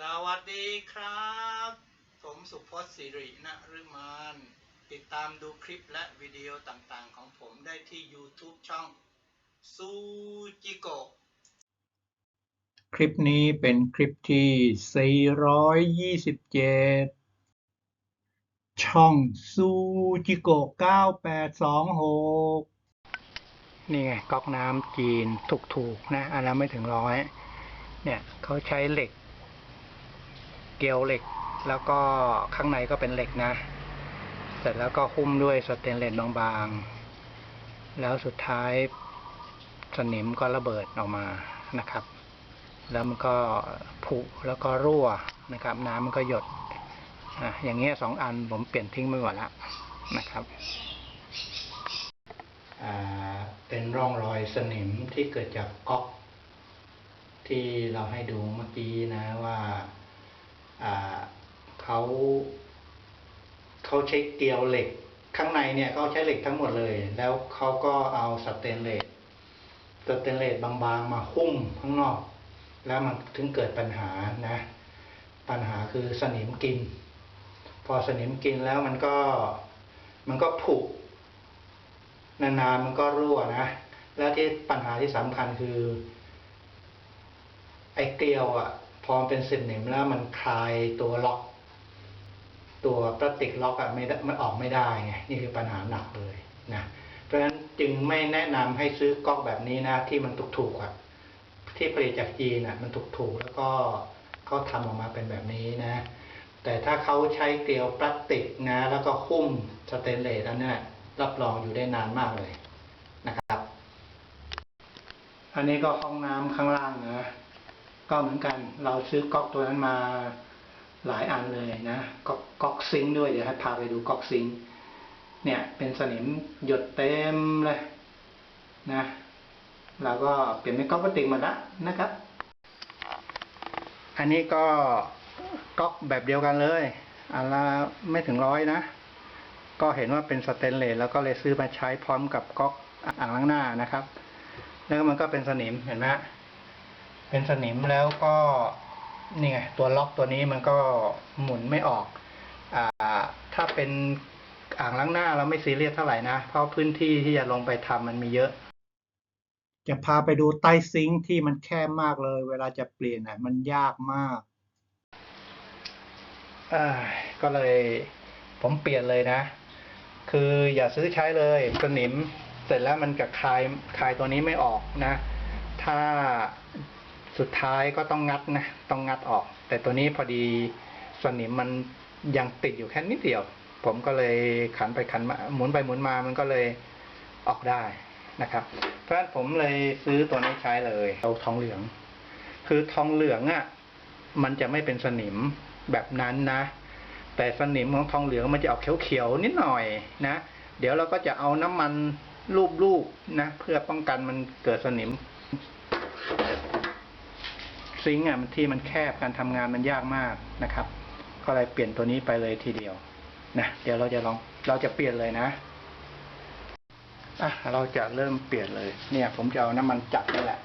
สวัสดีครับ ผมสุพจน์สิรินฤมานติดตามดูคลิปและวิดีโอต่างๆ ของผมได้ที่ YouTube ช่องซูจิโกคลิปนี้เป็นคลิปที่ 427 ช่องซูจิโก9826นี่ไงก๊อกน้ำจีนถูกๆนะอันนั้นไม่ถึงร้อยเนี่ยเขาใช้เหล็ก เกลียวเหล็ก แล้วก็ข้างในก็เป็นเหล็กนะ เสร็จแล้วก็หุ้มด้วยสเตนเลสบางๆ แล้วสุดท้ายสนิมก็ระเบิดออกมานะครับ แล้วมันก็ผุแล้วก็รั่วนะครับ น้ำมันก็หยดอะอย่างเงี้ยสองอันผมเปลี่ยนทิ้งไปหมดแล้วนะครับอ่าเป็นร่องรอยสนิมที่เกิดจากก๊อกที่เราให้ดูเมื่อกี้นะว่า เขาเขาใช้เกลียวเหล็ก ข้างในเนี่ยเขาใช้เหล็กทั้งหมดเลย แล้วเขาก็เอาสเตนเลสสเตนเลสบางๆมาหุ้มข้างนอก แล้วมันถึงเกิดปัญหานะ ปัญหาคือสนิมกิน พอสนิมกินแล้วมันก็มันก็ผุนานๆมันก็รั่วนะแล้วที่ปัญหาที่สำคัญคือ ไอ้เกลียวอะ พอเป็นสนิมแล้วมันคลายตัวล็อก ตัวพลาสติกล็อกอะไม่ได้มันออกไม่ได้ไงนี่คือปัญหาหนักเลยนะเพราะฉะนั้นจึงไม่แนะนำให้ซื้อก๊อกแบบนี้นะที่มันถูกๆอะที่ผลิตจากจีนอะมันถูกๆแล้วก็เขาทำออกมาเป็นแบบนี้นะ แต่ถ้าเขาใช้เกลียวพลาสติกนะ แล้วก็หุ้มสเตนเลสอันเนี้ยรับรองอยู่ได้นานมากเลยนะครับ อันนี้ก็ห้องน้ำข้างล่างนะก็เหมือนกันเราซื้อก๊อกตัวนั้นมา หลายอันเลยนะก๊อกก๊อกซิงด้วยเดี๋ยวให้พาไปดูก๊อกซิงเนี่ยเป็นสนิมหยดเต็มเลยนะเราก็เปลี่ยนเป็นก๊อกพลาสติกหมดล้วนะครับ อันนี้ก็ก๊อกแบบเดียวกันเลยอันละไม่ถึงร้อยนะ ก็เห็นว่าเป็นสเตนเลสแล้วก็เลยซื้อมาใช้พร้อมกับก๊อกอ่างล้างหน้านะครับ แล้วมันก็เป็นสนิมเห็นไหมเป็นสนิมแล้วก็ นี่ไงตัวล็อกตัวนี้มันก็หมุนไม่ออกอ่าถ้าเป็นอ่างล้างหน้าเราไม่ซีเรียสเท่าไหร่นะ เพราะพื้นที่ที่จะลงไปทำมันมีเยอะ จะพาไปดูใต้ซิงค์ที่มันแคบมากเลย เวลาจะเปลี่ยนอะมันยากมากอก็เลยผมเปลี่ยนเลยนะ คืออย่าซื้อใช้เลยสนิม เสร็จแล้วมันกับคายคายตัวนี้ไม่ออกนะ ถ้า สุดท้ายก็ต้องงัดนะต้องงัดออก แต่ตัวนี้พอดีสนิมมันยังติดอยู่แค่นิดเดียว ผมก็เลยขันไปขันมาหมุนไปหมุนมามันก็เลยออกได้นะครับ เพราะฉะนั้นผมเลยซื้อตัวนี้ใช้เลยเอาทองเหลือง คือทองเหลืองอะมันจะไม่เป็นสนิมแบบนั้นนะ แต่สนิมของทองเหลืองมันจะออกเขียวๆนิดหน่อยนะ เดี๋ยวเราก็จะเอาน้ำมันลูบๆนะ เพื่อป้องกันมันเกิดสนิม ซิงค์อะมันที่มันแคบการทำงานมันยากมากนะครับ ก็เลยเปลี่ยนตัวนี้ไปเลยทีเดียวนะเดี๋ยวเราจะลองเราจะเปลี่ยนเลยนะอะเราจะเริ่มเปลี่ยนเลย เนี่ย ผมจะเอาน้ำมันจัดนี่แหละ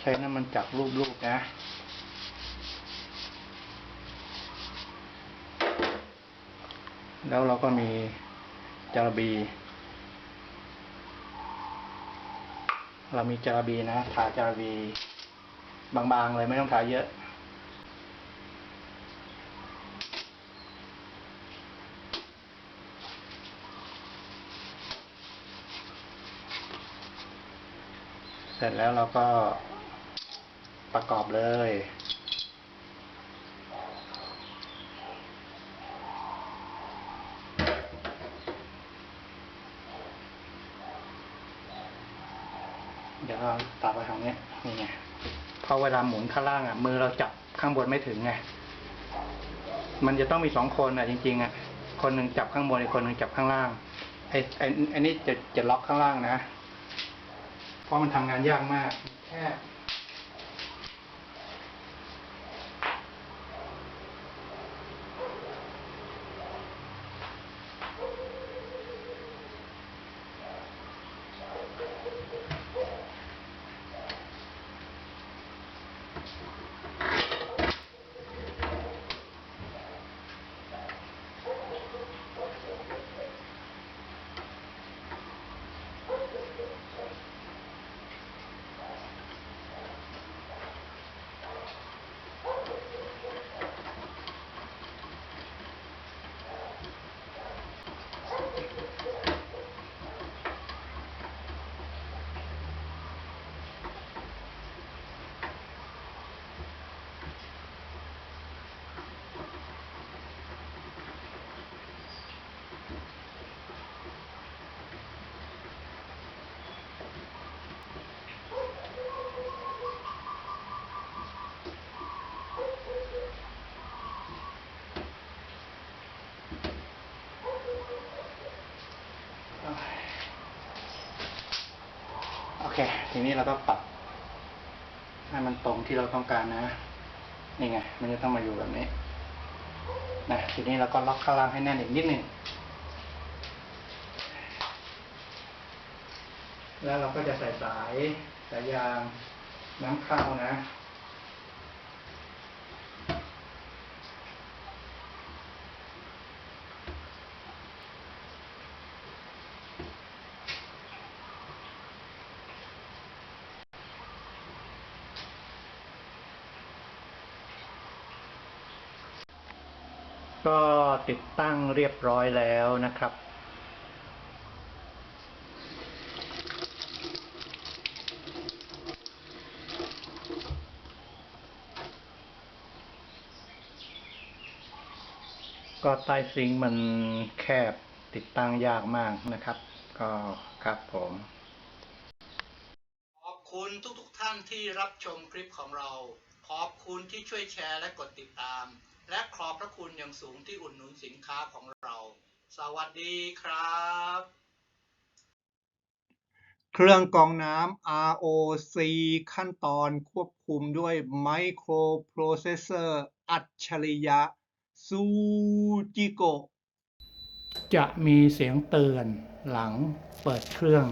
ใช้น้ำมันจับรูปๆนะแล้วเราก็มีจารบี เรามีจารบีนะทาจารบีบางๆเลยไม่ต้องทาเยอะเสร็จแล้วเราก็ประกอบเลย ดี๋ยวเราตัดไปทางเนี้ยนี่ไงพอเวลาหมุนข้างล่างอะ มือเราจับข้างบนไม่ถึงไงมันจะต้องมีสองคนอะจริงๆอะคนหนึ่งจับข้างบนอีกคนหนึ่งจับข้างล่างไอ้ไอ้ไอ้นี่จะจะล็อกข้างล่างนะเพราะมันทำงานยากมากแค่ next week. เค ทีนี้เราก็ปรับ ให้มันตรงที่เราต้องการนะ นี่ไง มันจะต้องมาอยู่แบบนี้ นะ ทีนี้เราก็ล็อกข้างล่างให้แน่นอีกนิดหนึ่ง แล้วเราก็จะใส่สายสายยางน้ำเข้านะ ก็ติดตั้งเรียบร้อยแล้วนะครับ ก็ใต้ซิงค์มันแคบติดตั้งยากมากนะครับ ก็ครับผม ขอบคุณทุกๆทท่านที่รับชมคลิปของเรา ขอบคุณที่ช่วยแชร์และกดติดตาม และขอบพระคุณอย่างสูงที่อุดหนุนสินค้าของเรา สวัสดีครับ เครื่องกรองน้ำ ROC ขั้นตอนควบคุมด้วยไมโครโปรเซสเซอร์อัจฉริยะซูจิโกจะมีเสียงเตือนหลังเปิดเครื่อง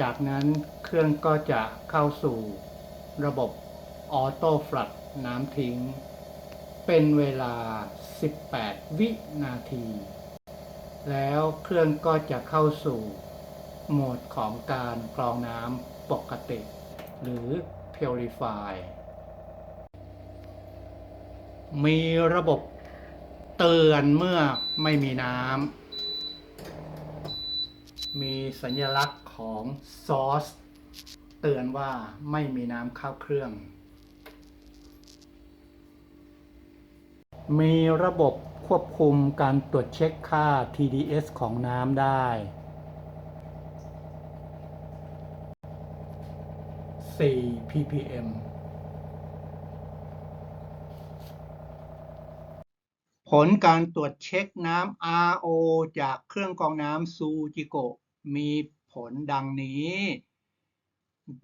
จากนั้นเครื่องก็จะเข้าสู่ระบบออโต้ฟลัดน้ำทิ้ง เป็นเวลา 18 วินาที แล้วเครื่องก็จะเข้าสู่โหมดของการกรองน้ำปกติ หรือ Purify มีระบบเตือนเมื่อไม่มีน้ำ มีสัญลักษณ์ของซอส เตือนว่าไม่มีน้ำเข้าเครื่อง มีระบบควบคุมการตรวจเช็คค่า TDS ของน้ำได้ 4 ppm ผลการตรวจเช็คน้ำ RO จากเครื่องกรองน้ำซูจิโกะมีผลดังนี้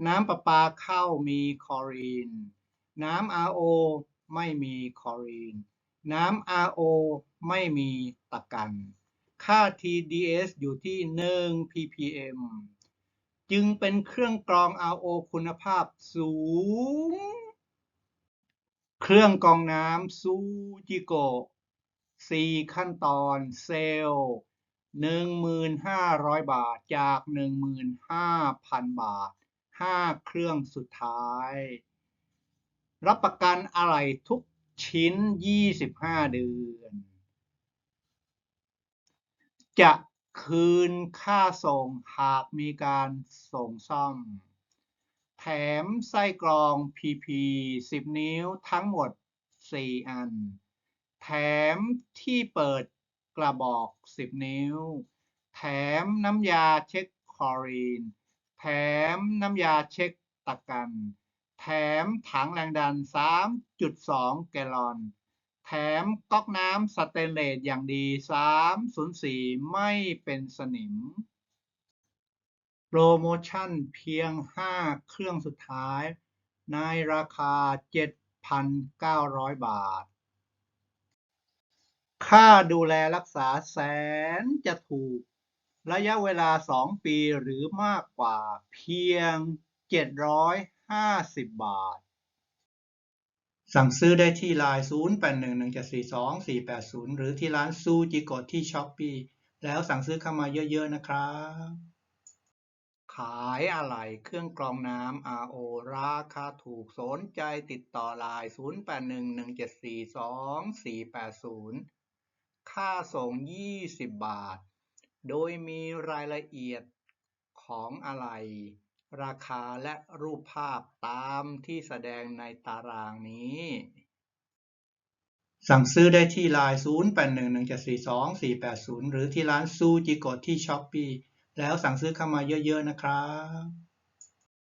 น้ำประปาเข้ามีคลอรีน น้ำ RO ไม่มีคลอรีน น้ำ RO ไม่มีตะกัน ค่า TDS อยู่ที่ 1 ppm จึงเป็นเครื่องกรอง RO คุณภาพสูง เครื่องกรองน้ำซูจิโกะสี่ขั้นตอนเซลล์หนึ่งหมื่นห้าร้อยบาทจากหนึ่งหมื่นห้าพันบาทห้าเครื่องสุดท้าย รับประกันอะไรทุก ชิ้นยี่สิบห้าเดือน จะคืนค่าส่งหากมีการส่งซ่อม แถมไส้กรอง PP 10 นิ้วทั้งหมด 4 อัน แถมที่เปิดกระบอก 10 นิ้ว แถมน้ำยาเช็คคลอรีน แถมน้ำยาเช็คตะกัน แถมถังแรงดัน 3.2 แกลลอน แถมก๊อกน้ำสเตนเลสอย่างดี 304 ไม่เป็นสนิม โปรโมชั่นเพียง 5 เครื่องสุดท้าย ในราคา 7,900 บาท ค่าดูแลรักษาแสนจะถูก ระยะเวลา 2 ปีหรือมากกว่าเพียง 700 50 บาท สั่งซื้อได้ที่ไลน์0811742480 หรือที่ร้านซูจิโกะที่ช้อปปีแล้วสั่งซื้อเข้ามาเยอะ ๆ นะครับ ขายอะไรเครื่องกรองน้ำ RO ราคาถูกสนใจติดต่อไลน์0811742480 ค่าส่ง 20 บาท โดยมีรายละเอียดของอะไร ราคาและรูปภาพตามที่แสดงในตารางนี้ สั่งซื้อได้ที่ไลน์0811742480 หรือที่ร้านซูจิโกะที่ช้อปปีแล้วสั่งซื้อเข้ามาเยอะๆนะครับ